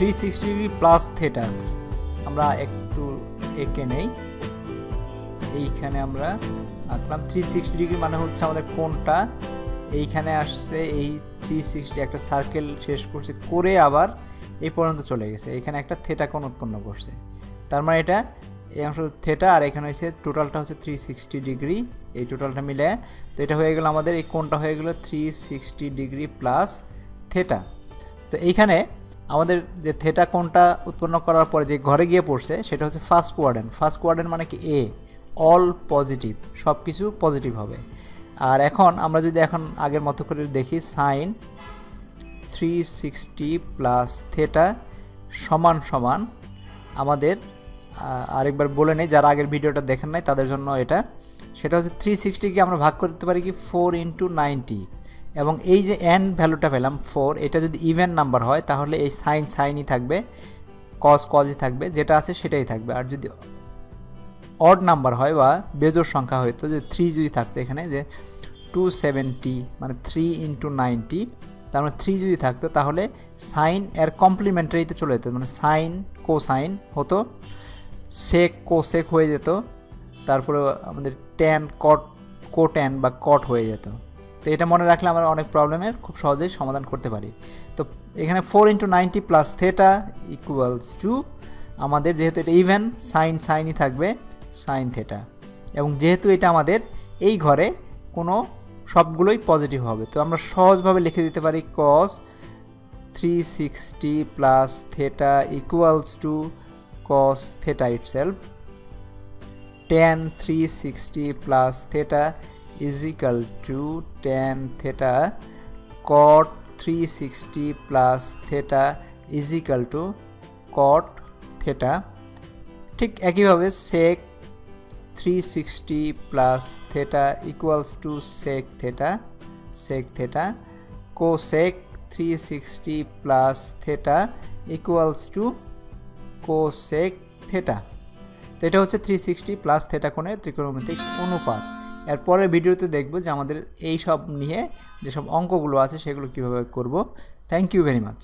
Three sixty degree plus thetas আমরা একটু এঁকে নেই। এইখানে আমরা আঁকলাম। থ্রি সিক্সটি ডিগ্রি মানে হচ্ছে আমাদের কোনটা এইখানে আসছে এই থ্রি সিক্সটি একটা সার্কেল শেষ করছে, করে আবার এই পর্যন্ত চলে গেছে। এখানে একটা থেটা কোণ উৎপন্ন করছে। তার মানে এটা এই অংশ থেটা আর এখানে হচ্ছে টোটালটা হচ্ছে থ্রি সিক্সটি ডিগ্রি এই টোটালটা মিলে তো এটা হয়ে গেল আমাদের, এই কোণটা হয়ে গেল three sixty degree plus theta তো এইখানে আমাদের যে থেটা কোনটা উৎপন্ন করার পরে যে ঘরে গিয়ে পড়ছে, সেটা হচ্ছে ফার্স্ট কোয়ার্ডেন্ট ফার্স্ট কোয়ার্ডেন্ট মানে কি? এ অল পজিটিভ সব কিছু পজিটিভ হবে। আর এখন আমরা যদি এখন আগের মতো করে দেখি sine three sixty plus theta সমান সমান আমাদের আরেকবার বলে নেই, যারা আগের ভিডিওটা দেখেন নাই তাদের জন্য এটা। সেটা হচ্ছে থ্রি সিক্সটিকে আমরা ভাগ করতে পারি কি? ফোর ইন্টু নাইনটি এবং এই যে এন ভ্যালুটা পেলাম ফোর এটা যদি ইভেন নাম্বার হয়, তাহলে এই সাইন সাইনই থাকবে কজ কজই থাকবে, যেটা আছে সেটাই থাকবে। আর যদি অড নাম্বার হয় বা বেজোর সংখ্যা হয়তো যে থ্রি যদি থাকতো এখানে, যে টু সেভেন্টি মানে থ্রি ইন্টু নাইনটি তার মানে থ্রি যদি থাকতো, তাহলে সাইন এর কমপ্লিমেন্টারিতে চলে যেত মানে সাইন কো সাইন হতো সেক কো সেক হয়ে যেত, তারপরে আমাদের ট্যান কট কো ট্যান বা কট হয়ে যেত। তো এটা মনে রাখলে আমরা অনেক প্রবলেমের খুব সহজেই সমাধান করতে পারি। তো এখানে four into ninety plus theta equals to আমাদের যেহেতু এটা ইভেন সাইন সাইনই থাকবে সাইন থেটা এবং যেহেতু এটা আমাদের এই ঘরে কোনো সবগুলোই পজিটিভ হবে, তো আমরা সহজভাবে লিখে দিতে পারি cos three sixty plus theta equals to cos theta itself then three sixty plus theta is equal to tan theta cot 360 plus theta is equal to cot theta ঠিক একইভাবে sec 360 plus theta equals to sec theta sec theta cosec 360 plus theta equals to cosec theta তো এটা হচ্ছে 360 plus theta কোণের ত্রিকোণমিতিক অনুপাত এর পরের ভিডিওতে দেখব যে আমাদের এই সব নিয়ে যেসব অঙ্কগুলো আছে সেগুলো কীভাবে করব। Thank you very much